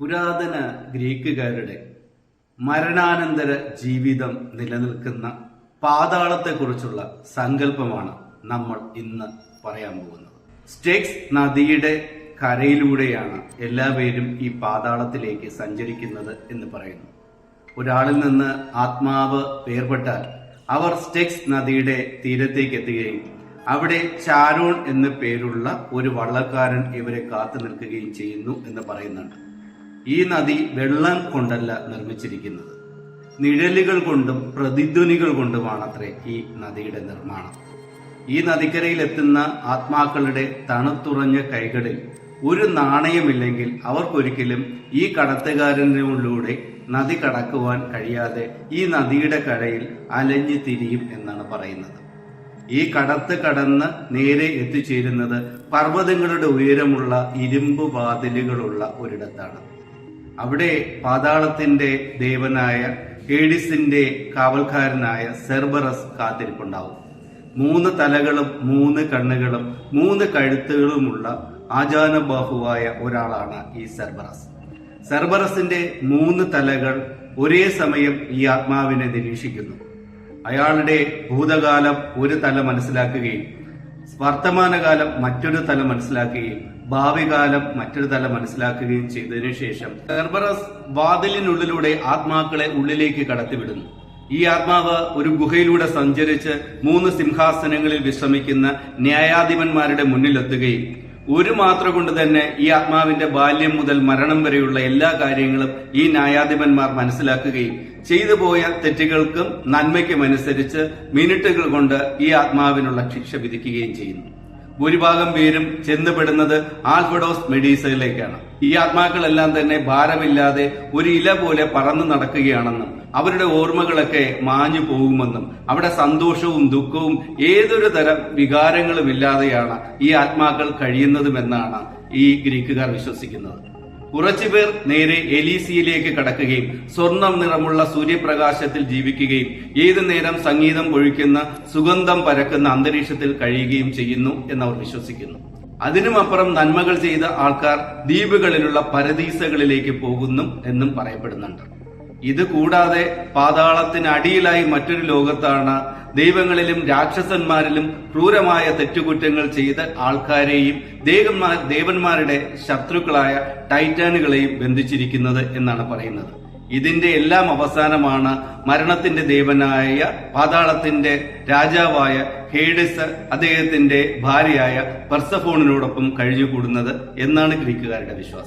പുരാതന ഗ്രീക്കുകാരുടെ മരണാനന്തര ജീവിതം നിലനിൽക്കുന്ന പാതാളത്തെക്കുറിച്ചുള്ള സങ്കല്പമാണ് നമ്മൾ ഇന്ന് പറയാൻ പോകുന്നത്. സ്റ്റേക്സ് നദിയുടെ കരയിലൂടെയാണ് എല്ലാവരും ഈ പാതാളത്തിലേക്ക് സഞ്ചരിക്കുന്നത് എന്ന് പറയുന്നു. ഒരാളിൽ നിന്ന് ആത്മാവ് വേർപെട്ടാൽ അവർ സ്റ്റെക്സ് നദിയുടെ തീരത്തേക്ക് എത്തുകയും അവിടെ ചാരോൺ എന്ന പേരുള്ള ഒരു വള്ളക്കാരൻ ഇവരെ കാത്തു നിൽക്കുകയും ചെയ്യുന്നു എന്ന് പറയുന്നുണ്ട്. ഈ നദി വെള്ളം കൊണ്ടല്ല നിർമ്മിച്ചിരിക്കുന്നത്. നിഴലുകൾ കൊണ്ടും പ്രതിധ്വനികൾ കൊണ്ടുമാണത്രേ ഈ നദിയുടെ നിർമ്മാണം. ഈ നദിക്കരയിൽ എത്തുന്ന ആത്മാക്കളുടെ തണുത്തുറഞ്ഞ കൈകളിൽ ഒരു നാണയമില്ലെങ്കിൽ അവർക്കൊരിക്കലും ഈ കടത്തുകാരനിലൂടെ നദി കടക്കുവാൻ കഴിയാതെ ഈ നദിയുടെ കരയിൽ അലഞ്ഞു തിരിയും എന്നാണ് പറയുന്നത്. ഈ കടത്ത് കടന്ന് നേരെ എത്തിച്ചേരുന്നത് പർവതങ്ങളുടെ ഉയരമുള്ള ഇരുമ്പ് വാതിലുകളുള്ള ഒരിടത്താണ്. അവിടെ പാതാളത്തിന്റെ ദേവനായ ഏഡിസിന്റെ കാവൽക്കാരനായ സെർബറസ് കാത്തിരിപ്പുണ്ടാവും. മൂന്ന് തലകളും മൂന്ന് കണ്ണുകളും മൂന്ന് കഴുത്തുകളുമുള്ള ആചാനബാഹുവായ ഒരാളാണ് ഈ സെർബറസ്. സെർബറസിന്റെ മൂന്ന് തലകൾ ഒരേ സമയം ഈ ആത്മാവിനെ നിരീക്ഷിക്കുന്നു. അയാളുടെ ഭൂതകാലം ഒരു തല മനസ്സിലാക്കുകയും വർത്തമാനകാലം മറ്റൊരു തലം മനസ്സിലാക്കുകയും ഭാവി കാലം മറ്റൊരു തലം മനസ്സിലാക്കുകയും ചെയ്തതിനു ശേഷം സെർബറസ് വാതിലിനുള്ളിലൂടെ ആത്മാക്കളെ ഉള്ളിലേക്ക് കടത്തിവിടുന്നു. ഈ ആത്മാവ് ഒരു ഗുഹയിലൂടെ സഞ്ചരിച്ച് മൂന്ന് സിംഹാസനങ്ങളിൽ വിശ്രമിക്കുന്ന ന്യായാധിപന്മാരുടെ മുന്നിലെത്തുകയും ഒരു മാത്ര കൊണ്ട് തന്നെ ഈ ആത്മാവിന്റെ ബാല്യം മുതൽ മരണം വരെയുള്ള എല്ലാ കാര്യങ്ങളും ഈ ന്യായാധിപന്മാർ മനസ്സിലാക്കുകയും ചെയ്തു പോയ തെറ്റുകൾക്കും നന്മയ്ക്കും അനുസരിച്ച് മിനിറ്റുകൾ കൊണ്ട് ഈ ആത്മാവിനുള്ള ശിക്ഷ വിധിക്കുകയും ചെയ്യുന്നു. ഭൂരിഭാഗം പേരും ചെന്നുപെടുന്നത് ആൽഫഡോസ് മെഡീസയിലേക്കാണ്. ഈ ആത്മാക്കളെല്ലാം തന്നെ ഭാരമില്ലാതെ ഒരു ഇല പോലെ പറന്നു നടക്കുകയാണെന്നും അവരുടെ ഓർമ്മകളൊക്കെ മാഞ്ഞു പോകുമെന്നും അവിടെ സന്തോഷവും ദുഃഖവും ഏതൊരു തരം വികാരങ്ങളും ഇല്ലാതെയാണ് ഈ ആത്മാക്കൾ കഴിയുന്നതുമെന്നാണ് ഈ ഗ്രീക്കുകാർ വിശ്വസിക്കുന്നത്. കുറച്ചുപേർ നേരെ എലീസിയിലേക്ക് കടക്കുകയും സ്വർണം നിറമുള്ള സൂര്യപ്രകാശത്തിൽ ജീവിക്കുകയും ഏതു നേരം സംഗീതം ഒഴിക്കുന്ന സുഗന്ധം പരക്കുന്ന അന്തരീക്ഷത്തിൽ കഴിയുകയും ചെയ്യുന്നു എന്നവർ വിശ്വസിക്കുന്നു. അതിനുമപ്പുറം നന്മകൾ ചെയ്ത ആൾക്കാർ ദ്വീപുകളിലുള്ള പരദീസകളിലേക്ക് പോകുന്നു എന്നും പറയപ്പെടുന്നുണ്ട്. ഇത് കൂടാതെ പാതാളത്തിനടിയിലായി മറ്റൊരു ലോകത്താണ് ദൈവങ്ങളിലും രാക്ഷസന്മാരിലും ക്രൂരമായ തെറ്റുകുറ്റങ്ങൾ ചെയ്ത ആൾക്കാരെയും ദേവന്മാർ ദേവന്മാരുടെ ശത്രുക്കളായ ടൈറ്റാനുകളെയും ബന്ധിച്ചിരിക്കുന്നത് എന്നാണ് പറയുന്നത്. ഇതിന്റെ എല്ലാം അവസാനമാണ് മരണത്തിന്റെ ദേവനായ പാതാളത്തിന്റെ രാജാവായ ഹേഡിസ് അദ്ദേഹത്തിന്റെ ഭാര്യയായ പെർസഫോണിനോടൊപ്പം കഴിഞ്ഞുകൂടുന്നത് എന്നാണ് ഗ്രീക്കുകാരുടെ വിശ്വാസം.